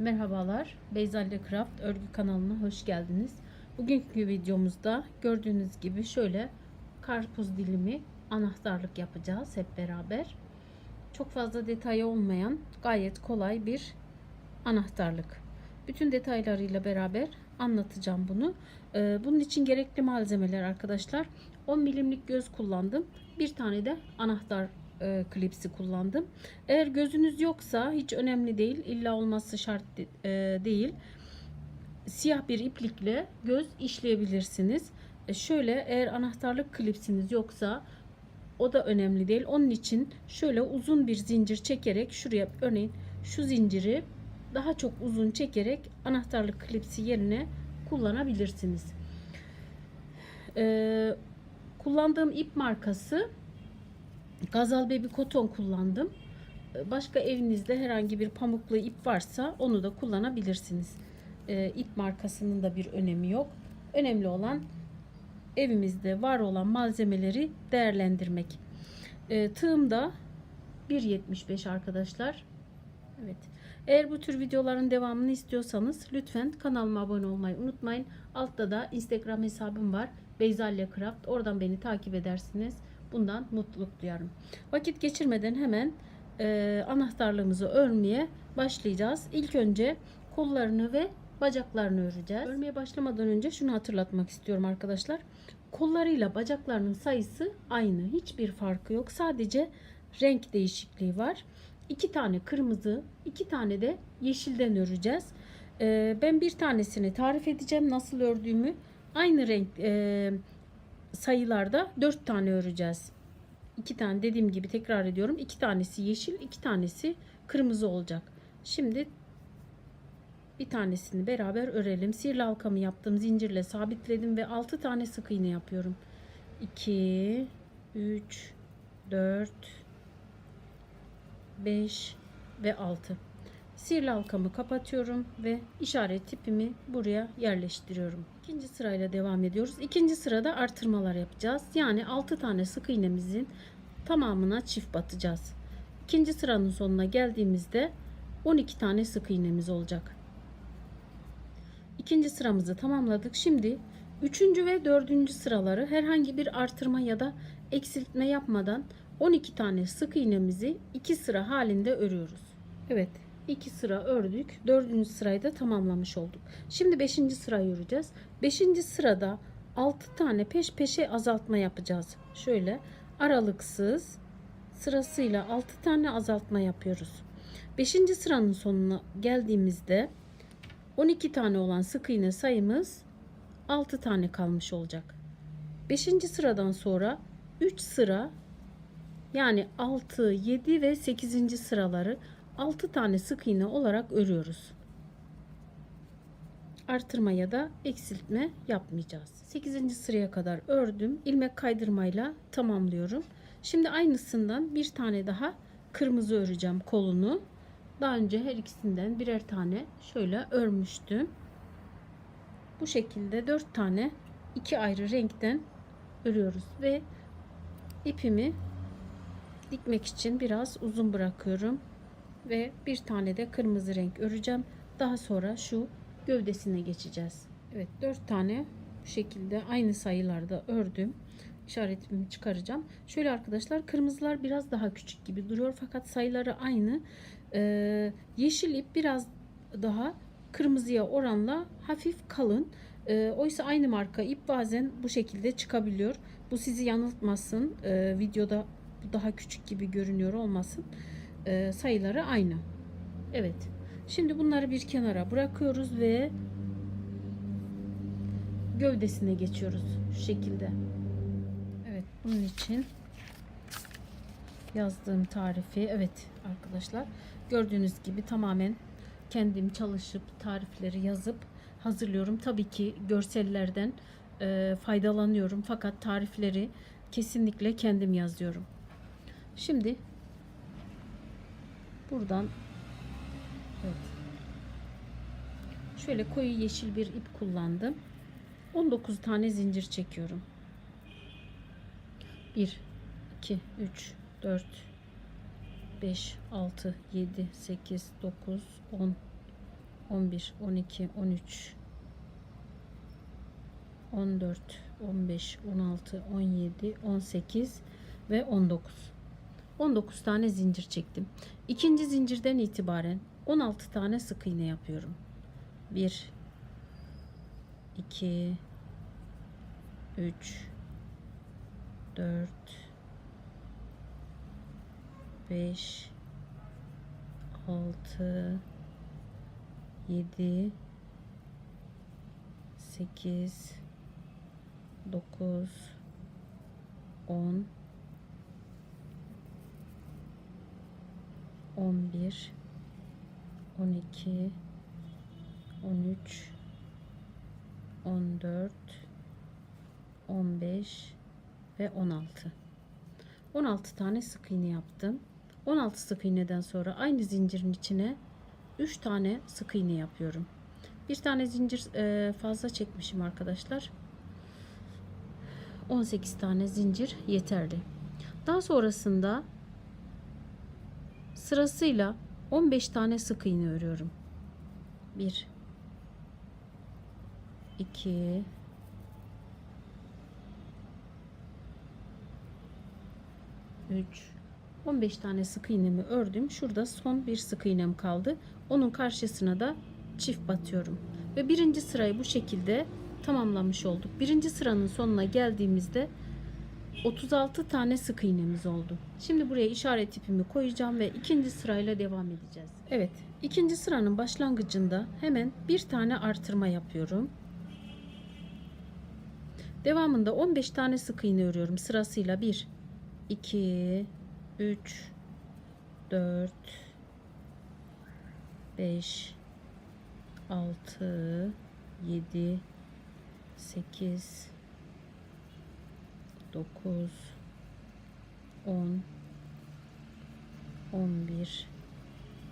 Merhabalar, Beyzalle Craft örgü kanalına hoş geldiniz. Bugünkü videomuzda gördüğünüz gibi şöyle karpuz dilimi anahtarlık yapacağız hep beraber. Çok fazla detayı olmayan gayet kolay bir anahtarlık. Bütün detaylarıyla beraber anlatacağım bunu. Ee, bunun için gerekli malzemeler arkadaşlar 10 milimlik göz kullandım. Bir tane de anahtar e, klipsi kullandım. Eğer gözünüz yoksa hiç önemli değil. İlla olması şart de- e, değil. Siyah bir iplikle göz işleyebilirsiniz. E, şöyle eğer anahtarlık klipsiniz yoksa o da önemli değil. Onun için şöyle uzun bir zincir çekerek şuraya örneğin şu zinciri daha çok uzun çekerek anahtarlık klipsi yerine kullanabilirsiniz. Ee, kullandığım ip markası Gazal Baby Koton kullandım. Ee, Başka evinizde herhangi bir pamuklu ip varsa onu da kullanabilirsiniz. Ee, ip markasının da bir önemi yok. Önemli olan evimizde var olan malzemeleri değerlendirmek. Ee, tığım da 1.75 arkadaşlar. Evet. Eğer bu tür videoların devamını istiyorsanız lütfen kanalıma abone olmayı unutmayın. Altta da Instagram hesabım var. Beyzalle Craft. Oradan beni takip edersiniz. Bundan mutluluk duyarım. Vakit geçirmeden hemen e, anahtarlığımızı örmeye başlayacağız. İlk önce kollarını ve bacaklarını öreceğiz. Örmeye başlamadan önce şunu hatırlatmak istiyorum arkadaşlar. Kollarıyla bacaklarının sayısı aynı. Hiçbir farkı yok. Sadece renk değişikliği var. İki tane kırmızı, iki tane de yeşilden öreceğiz. Ee, ben bir tanesini tarif edeceğim nasıl ördüğümü. Aynı renk e, sayılarda dört tane öreceğiz. İki tane dediğim gibi tekrar ediyorum. iki tanesi yeşil, iki tanesi kırmızı olacak. Şimdi bir tanesini beraber örelim. Sihirli halkamı yaptım. Zincirle sabitledim ve 6 tane sık iğne yapıyorum. 2 3 4 5 ve 6. Sihirli halkamı kapatıyorum ve işaret tipimi buraya yerleştiriyorum. İkinci sırayla devam ediyoruz. İkinci sırada artırmalar yapacağız. Yani 6 tane sık iğnemizin tamamına çift batacağız. İkinci sıranın sonuna geldiğimizde 12 tane sık iğnemiz olacak. İkinci sıramızı tamamladık. Şimdi üçüncü ve dördüncü sıraları herhangi bir artırma ya da eksiltme yapmadan 12 tane sık iğnemizi iki sıra halinde örüyoruz. Evet iki sıra ördük. Dördüncü sırayı da tamamlamış olduk. Şimdi beşinci sırayı öreceğiz. Beşinci sırada 6 tane peş peşe azaltma yapacağız. Şöyle aralıksız sırasıyla 6 tane azaltma yapıyoruz. Beşinci sıranın sonuna geldiğimizde 12 tane olan sık iğne sayımız 6 tane kalmış olacak. 5. sıradan sonra 3 sıra yani 6, 7 ve 8. sıraları 6 tane sık iğne olarak örüyoruz. Artırma ya da eksiltme yapmayacağız. 8. sıraya kadar ördüm. ilmek kaydırmayla tamamlıyorum. Şimdi aynısından bir tane daha kırmızı öreceğim kolunu. Daha önce her ikisinden birer tane şöyle örmüştüm. Bu şekilde 4 tane iki ayrı renkten örüyoruz ve ipimi dikmek için biraz uzun bırakıyorum ve bir tane de kırmızı renk öreceğim. Daha sonra şu gövdesine geçeceğiz. Evet 4 tane bu şekilde aynı sayılarda ördüm. İşaretimi çıkaracağım. Şöyle arkadaşlar kırmızılar biraz daha küçük gibi duruyor fakat sayıları aynı. Ee, yeşil ip biraz daha kırmızıya oranla hafif kalın. Ee, oysa aynı marka ip bazen bu şekilde çıkabiliyor. Bu sizi yanıltmasın. Ee, videoda daha küçük gibi görünüyor olmasın. Ee, sayıları aynı. Evet. Şimdi bunları bir kenara bırakıyoruz ve gövdesine geçiyoruz şu şekilde. Evet, bunun için yazdığım tarifi evet arkadaşlar gördüğünüz gibi tamamen kendim çalışıp tarifleri yazıp hazırlıyorum. Tabii ki görsellerden e, faydalanıyorum fakat tarifleri kesinlikle kendim yazıyorum. Şimdi buradan evet, şöyle koyu yeşil bir ip kullandım. 19 tane zincir çekiyorum. 1 2 3 4 5 6 7 8 9 10 11, 12, 13, 14, 15, 16, 17, 18 ve 19. 19 tane zincir çektim. İkinci zincirden itibaren 16 tane sık iğne yapıyorum. 1 2 3 4 5 6 7 8 9 10 11 12 13 14 15 ve 16 16 tane sık iğne yaptım. 16 sık iğneden sonra aynı zincirin içine 3 tane sık iğne yapıyorum. Bir tane zincir e, fazla çekmişim arkadaşlar. 18 tane zincir yeterli. Daha sonrasında sırasıyla 15 tane sık iğne örüyorum 1 2 3 15 tane sık iğnemi ördüm. Şurada son bir sık iğnem kaldı. Onun karşısına da çift batıyorum. Ve birinci sırayı bu şekilde tamamlamış olduk. Birinci sıranın sonuna geldiğimizde 36 tane sık iğnemiz oldu. Şimdi buraya işaret ipimi koyacağım ve ikinci sırayla devam edeceğiz. Evet, ikinci sıranın başlangıcında hemen bir tane artırma yapıyorum. Devamında 15 tane sık iğne örüyorum sırasıyla 1 2 3 4 5 6 7 8 9 10 11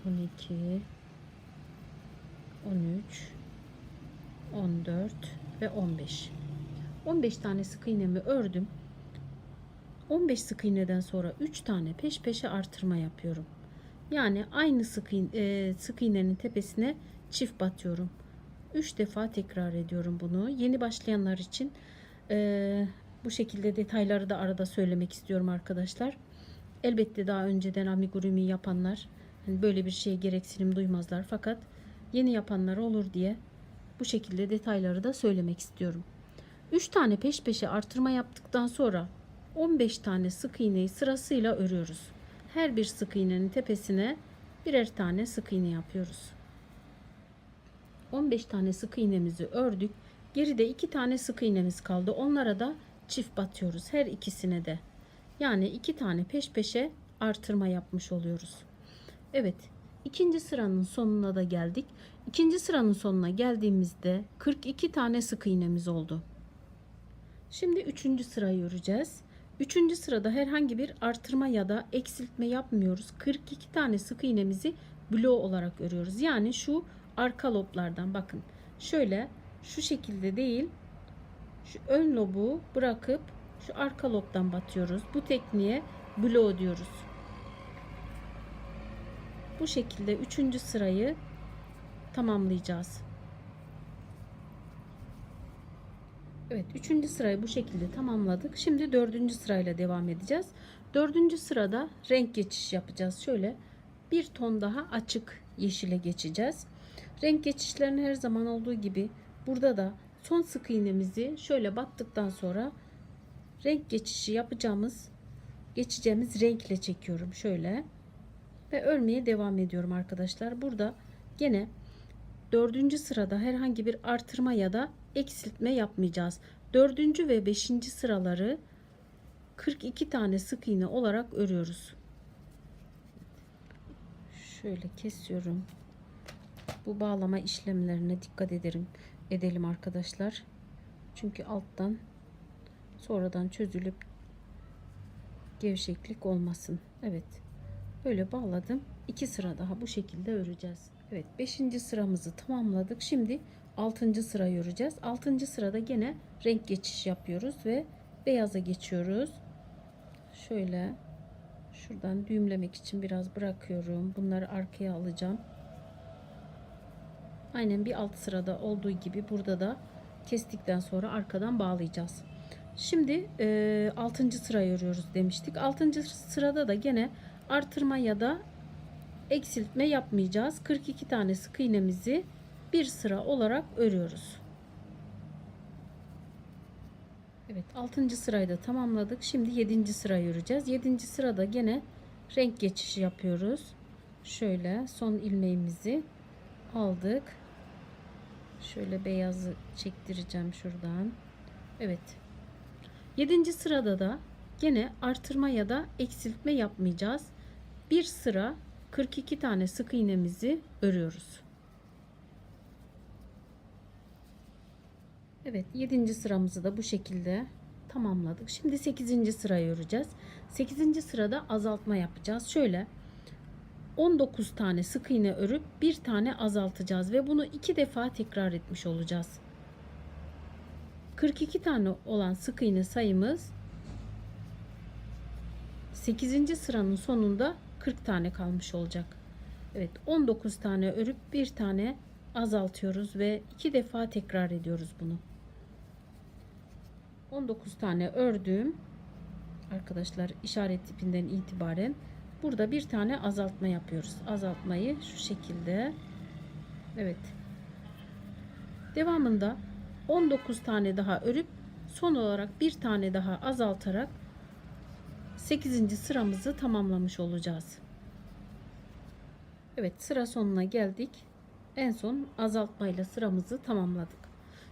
12 13 14 ve 15 15 tane sık iğnemi ördüm. 15 sık iğneden sonra 3 tane peş peşe artırma yapıyorum. Yani aynı sık, iğne, sık iğnenin tepesine çift batıyorum. 3 defa tekrar ediyorum bunu. Yeni başlayanlar için e, şekilde detayları da arada söylemek istiyorum arkadaşlar. Elbette daha önceden amigurumi yapanlar hani böyle bir şeye gereksinim duymazlar. Fakat yeni yapanlar olur diye bu şekilde detayları da söylemek istiyorum. 3 tane peş peşe artırma yaptıktan sonra 15 tane sık iğneyi sırasıyla örüyoruz. Her bir sık iğnenin tepesine birer tane sık iğne yapıyoruz. 15 tane sık iğnemizi ördük. Geride 2 tane sık iğnemiz kaldı. Onlara da çift batıyoruz her ikisine de. Yani iki tane peş peşe artırma yapmış oluyoruz. Evet ikinci sıranın sonuna da geldik. İkinci sıranın sonuna geldiğimizde 42 tane sık iğnemiz oldu. Şimdi üçüncü sırayı öreceğiz. Üçüncü sırada herhangi bir artırma ya da eksiltme yapmıyoruz. 42 tane sık iğnemizi bloğu olarak örüyoruz. Yani şu arka loblardan bakın. Şöyle şu şekilde değil şu ön lobu bırakıp şu arka lobdan batıyoruz. Bu tekniğe blow diyoruz. Bu şekilde üçüncü sırayı tamamlayacağız. Evet üçüncü sırayı bu şekilde tamamladık. Şimdi dördüncü sırayla devam edeceğiz. Dördüncü sırada renk geçiş yapacağız. Şöyle bir ton daha açık yeşile geçeceğiz. Renk geçişlerini her zaman olduğu gibi burada da son sık iğnemizi şöyle battıktan sonra renk geçişi yapacağımız geçeceğimiz renkle çekiyorum şöyle. Ve örmeye devam ediyorum arkadaşlar. Burada gene dördüncü sırada herhangi bir artırma ya da eksiltme yapmayacağız. Dördüncü ve beşinci sıraları 42 tane sık iğne olarak örüyoruz. Şöyle kesiyorum. Bu bağlama işlemlerine dikkat ederim edelim arkadaşlar. Çünkü alttan sonradan çözülüp gevşeklik olmasın. Evet. Böyle bağladım. İki sıra daha bu şekilde öreceğiz. Evet. Beşinci sıramızı tamamladık. Şimdi altıncı sırayı öreceğiz. Altıncı sırada gene renk geçiş yapıyoruz ve beyaza geçiyoruz. Şöyle şuradan düğümlemek için biraz bırakıyorum. Bunları arkaya alacağım. Aynen bir alt sırada olduğu gibi burada da kestikten sonra arkadan bağlayacağız. Şimdi e, 6. sırayı örüyoruz demiştik. 6. sırada da gene artırma ya da eksiltme yapmayacağız. 42 tane sık iğnemizi bir sıra olarak örüyoruz. Evet 6. sırayı da tamamladık. Şimdi 7. sırayı öreceğiz. 7. sırada gene renk geçişi yapıyoruz. Şöyle son ilmeğimizi aldık. Şöyle beyazı çektireceğim şuradan. Evet. 7. sırada da gene artırma ya da eksiltme yapmayacağız. Bir sıra 42 tane sık iğnemizi örüyoruz. Evet 7. sıramızı da bu şekilde tamamladık. Şimdi 8. sırayı öreceğiz. 8. sırada azaltma yapacağız. Şöyle 19 tane sık iğne örüp bir tane azaltacağız ve bunu iki defa tekrar etmiş olacağız. 42 tane olan sık iğne sayımız 8. sıranın sonunda 40 tane kalmış olacak. Evet 19 tane örüp bir tane azaltıyoruz ve iki defa tekrar ediyoruz bunu. 19 tane ördüm. Arkadaşlar işaret tipinden itibaren burada bir tane azaltma yapıyoruz. Azaltmayı şu şekilde. Evet. Devamında 19 tane daha örüp son olarak bir tane daha azaltarak 8. sıramızı tamamlamış olacağız. Evet sıra sonuna geldik. En son azaltmayla sıramızı tamamladık.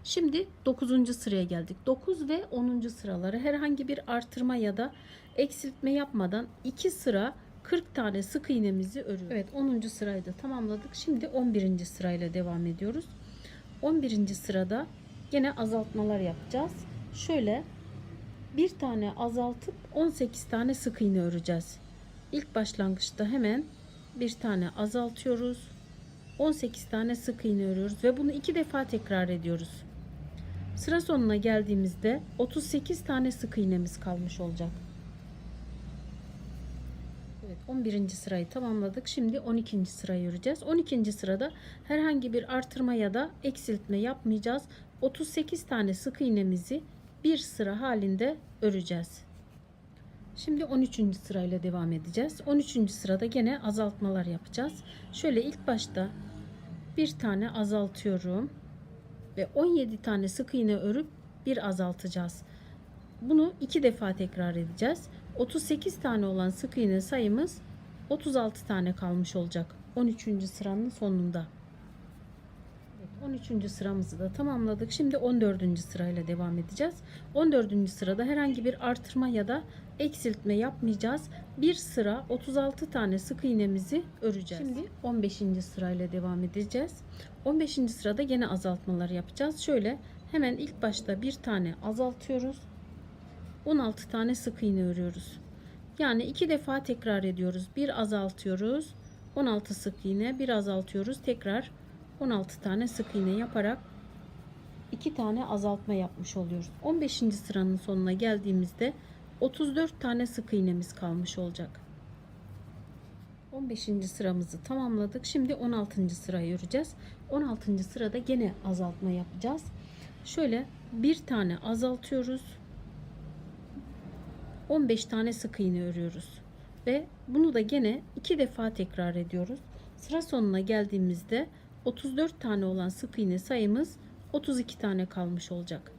Şimdi 9. sıraya geldik. 9 ve 10. sıraları herhangi bir artırma ya da eksiltme yapmadan 2 sıra 40 tane sık iğnemizi örüyoruz. Evet 10. sırayı da tamamladık. Şimdi 11. sırayla devam ediyoruz. 11. sırada yine azaltmalar yapacağız. Şöyle bir tane azaltıp 18 tane sık iğne öreceğiz. İlk başlangıçta hemen bir tane azaltıyoruz. 18 tane sık iğne örüyoruz ve bunu iki defa tekrar ediyoruz. Sıra sonuna geldiğimizde 38 tane sık iğnemiz kalmış olacak. Evet 11. sırayı tamamladık. Şimdi 12. sırayı öreceğiz. 12. sırada herhangi bir artırma ya da eksiltme yapmayacağız. 38 tane sık iğnemizi bir sıra halinde öreceğiz. Şimdi 13. sırayla devam edeceğiz. 13. sırada gene azaltmalar yapacağız. Şöyle ilk başta bir tane azaltıyorum ve 17 tane sık iğne örüp bir azaltacağız. Bunu iki defa tekrar edeceğiz. 38 tane olan sık iğne sayımız 36 tane kalmış olacak. 13. sıranın sonunda. Evet, 13. sıramızı da tamamladık. Şimdi 14. sırayla devam edeceğiz. 14. sırada herhangi bir artırma ya da eksiltme yapmayacağız. Bir sıra 36 tane sık iğnemizi öreceğiz. Şimdi 15. sırayla devam edeceğiz. 15. sırada yine azaltmalar yapacağız. Şöyle hemen ilk başta bir tane azaltıyoruz. 16 tane sık iğne örüyoruz. Yani iki defa tekrar ediyoruz. Bir azaltıyoruz. 16 sık iğne, bir azaltıyoruz. Tekrar 16 tane sık iğne yaparak iki tane azaltma yapmış oluyoruz. 15. sıranın sonuna geldiğimizde 34 tane sık iğnemiz kalmış olacak. 15. sıramızı tamamladık. Şimdi 16. sırayı öreceğiz. 16. sırada gene azaltma yapacağız. Şöyle bir tane azaltıyoruz. 15 tane sık iğne örüyoruz. Ve bunu da gene iki defa tekrar ediyoruz. Sıra sonuna geldiğimizde 34 tane olan sık iğne sayımız 32 tane kalmış olacak.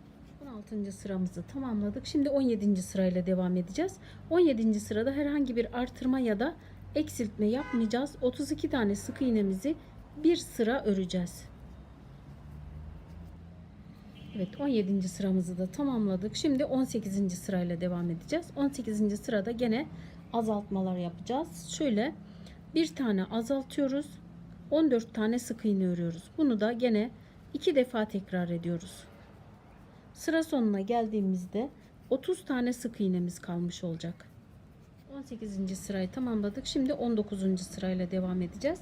16. sıramızı tamamladık. Şimdi 17. sırayla devam edeceğiz. 17. sırada herhangi bir artırma ya da eksiltme yapmayacağız. 32 tane sık iğnemizi bir sıra öreceğiz. Evet 17. sıramızı da tamamladık. Şimdi 18. sırayla devam edeceğiz. 18. sırada gene azaltmalar yapacağız. Şöyle bir tane azaltıyoruz. 14 tane sık iğne örüyoruz. Bunu da gene iki defa tekrar ediyoruz. Sıra sonuna geldiğimizde 30 tane sık iğnemiz kalmış olacak. 18. sırayı tamamladık. Şimdi 19. sırayla devam edeceğiz.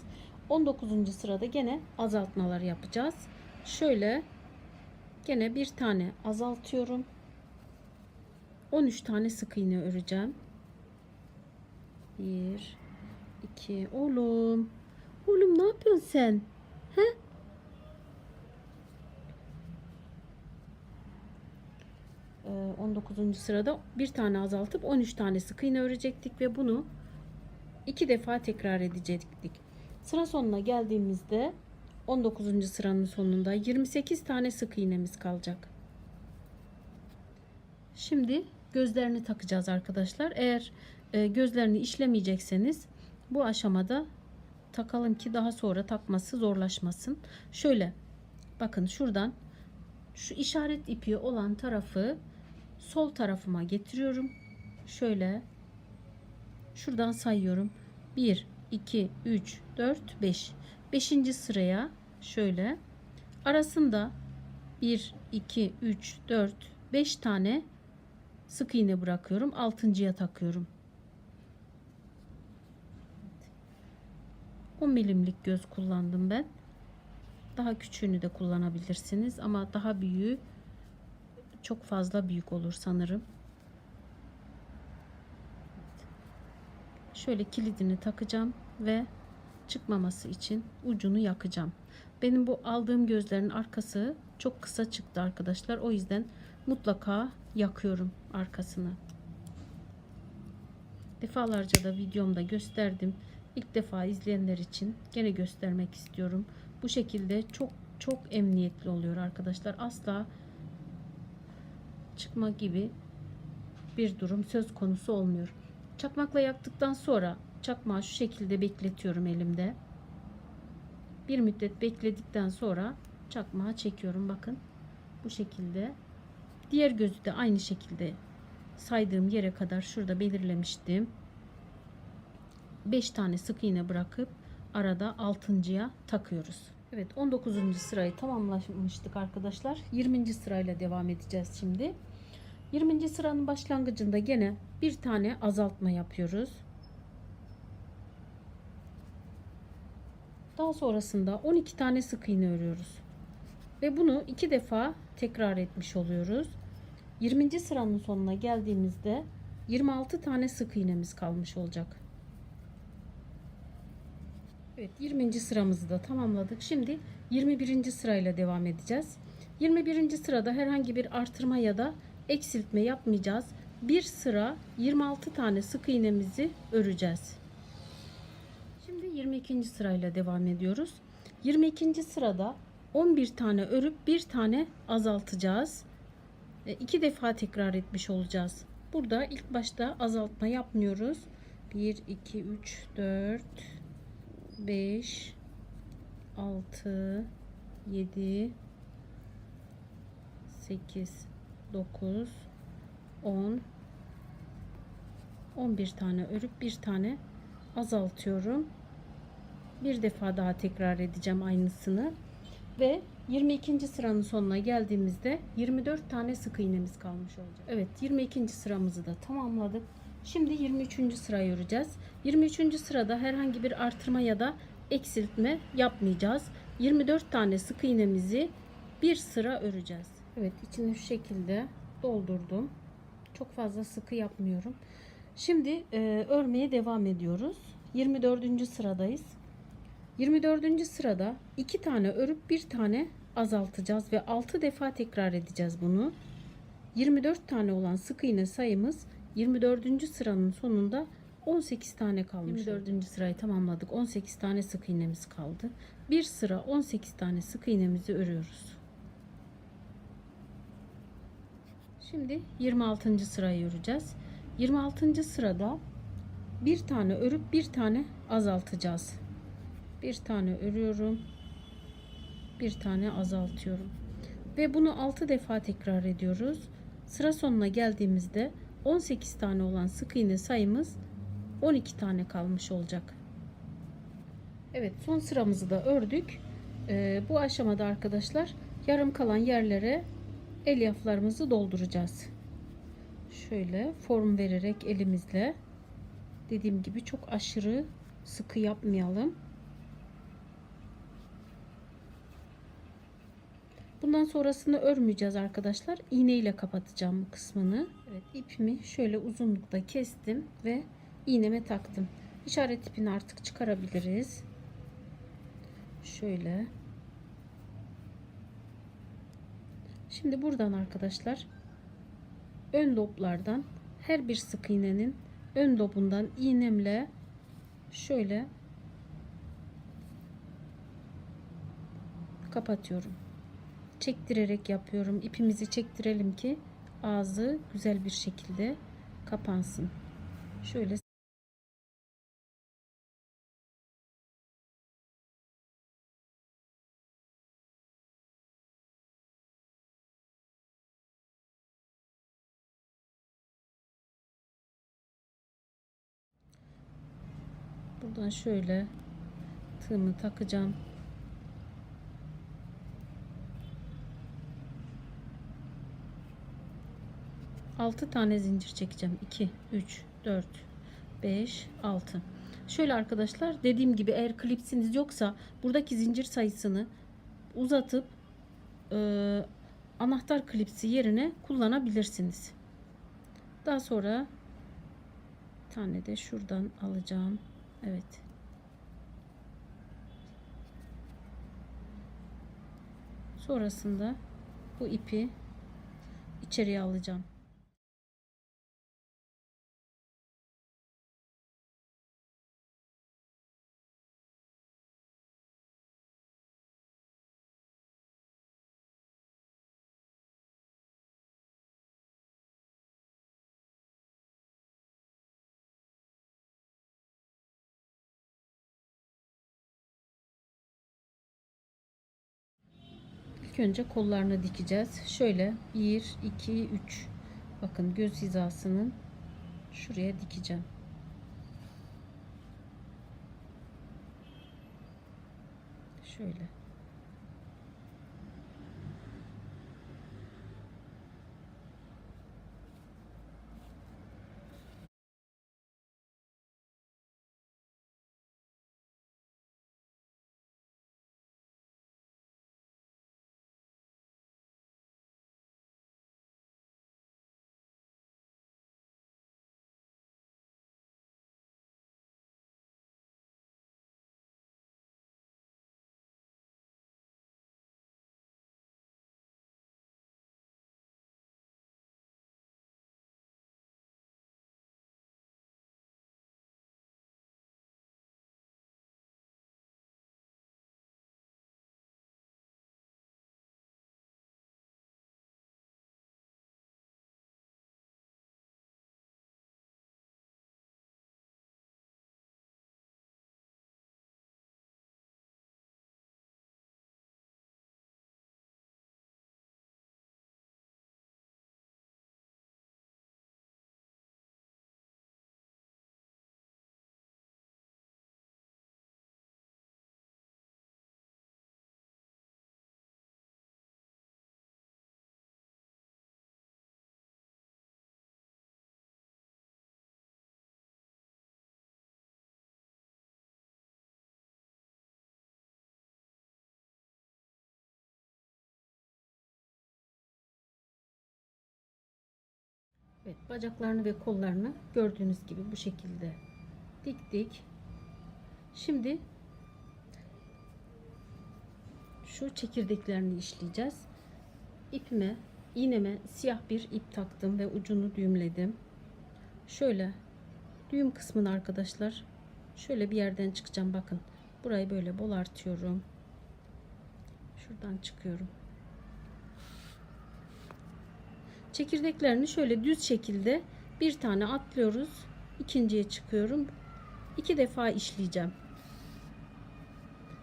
19. sırada gene azaltmalar yapacağız. Şöyle Gene bir tane azaltıyorum. 13 tane sık iğne öreceğim. 1 2 Oğlum. Oğlum ne yapıyorsun sen? He? Ee, 19. sırada bir tane azaltıp 13 tane sık iğne örecektik ve bunu iki defa tekrar edecektik. Sıra sonuna geldiğimizde 19. sıranın sonunda 28 tane sık iğnemiz kalacak. Şimdi gözlerini takacağız arkadaşlar. Eğer e, gözlerini işlemeyecekseniz bu aşamada takalım ki daha sonra takması zorlaşmasın. Şöyle bakın şuradan şu işaret ipi olan tarafı sol tarafıma getiriyorum. Şöyle şuradan sayıyorum. 1 2 3 4 5. 5. sıraya şöyle arasında 1 2 3 4 5 tane sık iğne bırakıyorum. 6.ya takıyorum. 10 milimlik göz kullandım ben. Daha küçüğünü de kullanabilirsiniz ama daha büyüğü çok fazla büyük olur sanırım. Şöyle kilidini takacağım ve çıkmaması için ucunu yakacağım. Benim bu aldığım gözlerin arkası çok kısa çıktı arkadaşlar. O yüzden mutlaka yakıyorum arkasını. Defalarca da videomda gösterdim. İlk defa izleyenler için gene göstermek istiyorum. Bu şekilde çok çok emniyetli oluyor arkadaşlar. Asla çıkma gibi bir durum söz konusu olmuyor. Çakmakla yaktıktan sonra çakmağı şu şekilde bekletiyorum elimde. Bir müddet bekledikten sonra çakmağı çekiyorum. Bakın bu şekilde. Diğer gözü de aynı şekilde saydığım yere kadar şurada belirlemiştim. 5 tane sık iğne bırakıp arada 6.ya takıyoruz. Evet 19. sırayı tamamlamıştık arkadaşlar. 20. sırayla devam edeceğiz şimdi. 20. sıranın başlangıcında gene bir tane azaltma yapıyoruz. Daha sonrasında 12 tane sık iğne örüyoruz. Ve bunu iki defa tekrar etmiş oluyoruz. 20. sıranın sonuna geldiğimizde 26 tane sık iğnemiz kalmış olacak. Evet 20. sıramızı da tamamladık. Şimdi 21. sırayla devam edeceğiz. 21. sırada herhangi bir artırma ya da eksiltme yapmayacağız. Bir sıra 26 tane sık iğnemizi öreceğiz. Şimdi 22. sırayla devam ediyoruz. 22. sırada 11 tane örüp bir tane azaltacağız. E, iki defa tekrar etmiş olacağız. Burada ilk başta azaltma yapmıyoruz. 1 2 3 4 5 6 7 8 9 10 11 tane örüp bir tane azaltıyorum. Bir defa daha tekrar edeceğim aynısını ve 22. sıranın sonuna geldiğimizde 24 tane sık iğnemiz kalmış olacak. Evet 22. sıramızı da tamamladık. Şimdi 23. sırayı öreceğiz. 23. sırada herhangi bir artırma ya da eksiltme yapmayacağız. 24 tane sık iğnemizi bir sıra öreceğiz. Evet içini şu şekilde doldurdum. Çok fazla sıkı yapmıyorum. Şimdi e, örmeye devam ediyoruz. 24. sıradayız. 24. sırada 2 tane örüp bir tane azaltacağız ve 6 defa tekrar edeceğiz bunu. 24 tane olan sık iğne sayımız 24. sıranın sonunda 18 tane kalmış. 24. sırayı tamamladık. 18 tane sık iğnemiz kaldı. Bir sıra 18 tane sık iğnemizi örüyoruz. Şimdi 26. sırayı öreceğiz. 26. sırada bir tane örüp bir tane azaltacağız. Bir tane örüyorum. Bir tane azaltıyorum. Ve bunu 6 defa tekrar ediyoruz. Sıra sonuna geldiğimizde 18 tane olan sık iğne sayımız 12 tane kalmış olacak. Evet son sıramızı da ördük. Ee, bu aşamada arkadaşlar yarım kalan yerlere elyaflarımızı dolduracağız. Şöyle form vererek elimizle dediğim gibi çok aşırı sıkı yapmayalım. Bundan sonrasını örmeyeceğiz arkadaşlar. İğne ile kapatacağım bu kısmını. Evet ipimi şöyle uzunlukta kestim ve iğneme taktım. İşaret ipini artık çıkarabiliriz. Şöyle. Şimdi buradan arkadaşlar ön loblardan her bir sık iğnenin ön lobundan iğnemle şöyle kapatıyorum. Çektirerek yapıyorum. İpimizi çektirelim ki ağzı güzel bir şekilde kapansın. Şöyle buradan şöyle tığımı takacağım. 6 tane zincir çekeceğim. 2, 3, 4, 5, 6. Şöyle arkadaşlar dediğim gibi eğer klipsiniz yoksa buradaki zincir sayısını uzatıp e, anahtar klipsi yerine kullanabilirsiniz. Daha sonra tane de şuradan alacağım. Evet. Sonrasında bu ipi içeriye alacağım. İlk önce kollarını dikeceğiz. Şöyle 1, 2, 3. Bakın göz hizasının şuraya dikeceğim. Şöyle. Evet, bacaklarını ve kollarını gördüğünüz gibi bu şekilde diktik. Şimdi şu çekirdeklerini işleyeceğiz. İpime, iğneme siyah bir ip taktım ve ucunu düğümledim. Şöyle düğüm kısmını arkadaşlar şöyle bir yerden çıkacağım bakın. Burayı böyle bol artıyorum. Şuradan çıkıyorum. Çekirdeklerini şöyle düz şekilde bir tane atlıyoruz. ikinciye çıkıyorum. iki defa işleyeceğim.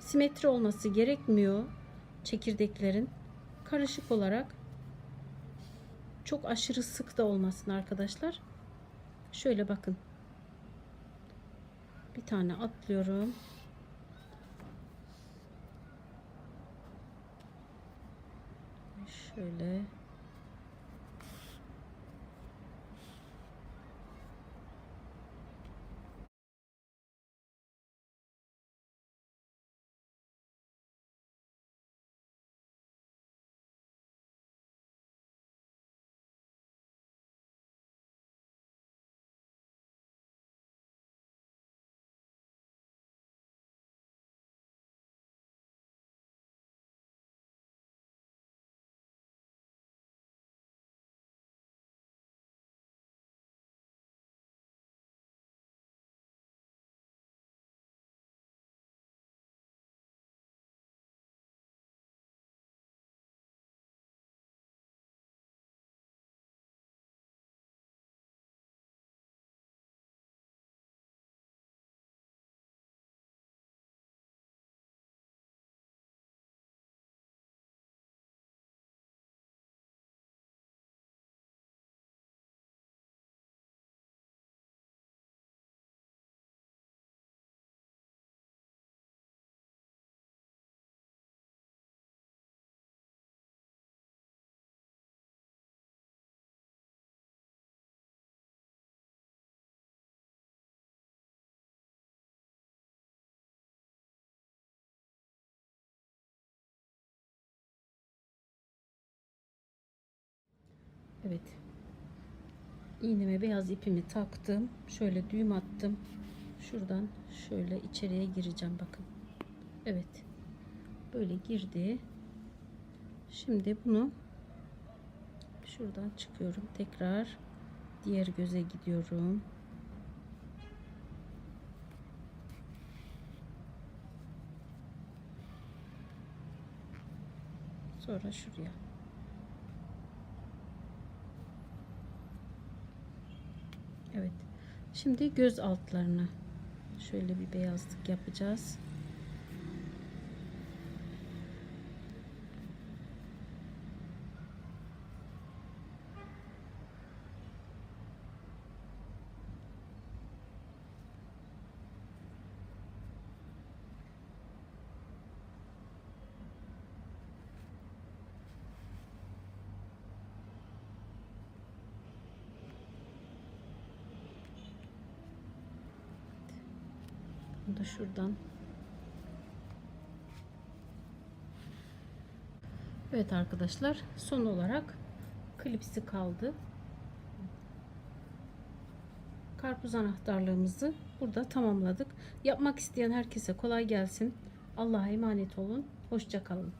Simetri olması gerekmiyor çekirdeklerin. Karışık olarak çok aşırı sık da olmasın arkadaşlar. Şöyle bakın. Bir tane atlıyorum. Şöyle Evet. İğneme beyaz ipimi taktım. Şöyle düğüm attım. Şuradan şöyle içeriye gireceğim bakın. Evet. Böyle girdi. Şimdi bunu şuradan çıkıyorum. Tekrar diğer göze gidiyorum. Sonra şuraya. Evet. Şimdi göz altlarına şöyle bir beyazlık yapacağız. Şuradan. Evet arkadaşlar son olarak klipsi kaldı. Karpuz anahtarlığımızı burada tamamladık. Yapmak isteyen herkese kolay gelsin. Allah'a emanet olun. Hoşça kalın.